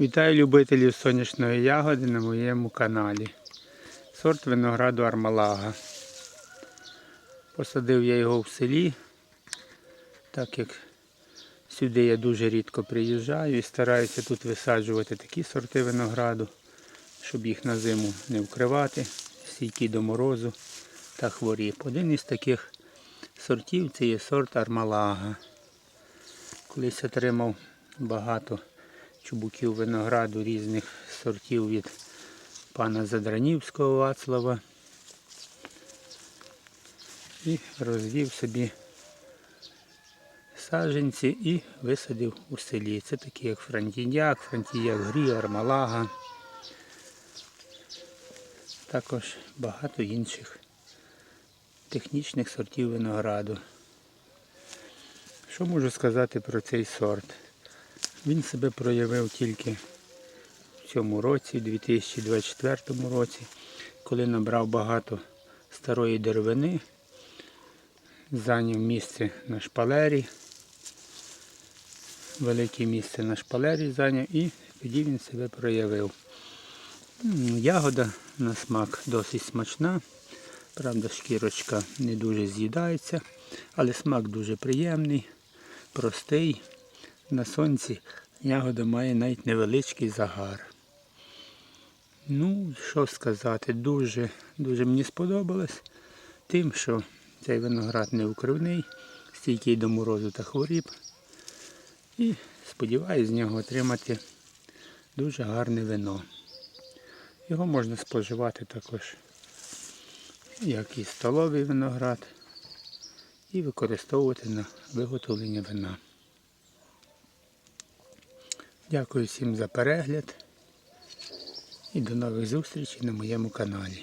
Вітаю любителів сонячної ягоди на моєму каналі. Сорт винограду Армалага. Посадив я його в селі, так як сюди я дуже рідко приїжджаю і стараюся тут висаджувати такі сорти винограду, щоб їх на зиму не вкривати, стійкі до морозу та хворіб. Один із таких сортів це є сорт Армалага. Колись отримав багато чубуків винограду різних сортів від пана Задранівського Вацлава. І розвів собі саджанці і висадив у селі. Це такі як франтіняк, франтіяк грі, армалага. Також багато інших технічних сортів винограду. Що можу сказати про цей сорт? Він себе проявив тільки в цьому році, 2024 році, коли набрав багато старої деревини, зайняв місце на шпалері, велике місце на шпалері зайняв і тоді він себе проявив. Ягода на смак досить смачна. Правда, шкірочка не дуже з'їдається, але смак дуже приємний, простий. На сонці ягода має навіть невеличкий загар. Ну, що сказати, дуже, дуже мені сподобалось тим, що цей виноград не укривний, стійкий до морозу та хворіб. І сподіваюся з нього отримати дуже гарне вино. Його можна споживати також як і столовий виноград, і використовувати на виготовлення вина. Дякую всім за перегляд і до нових зустрічей на моєму каналі.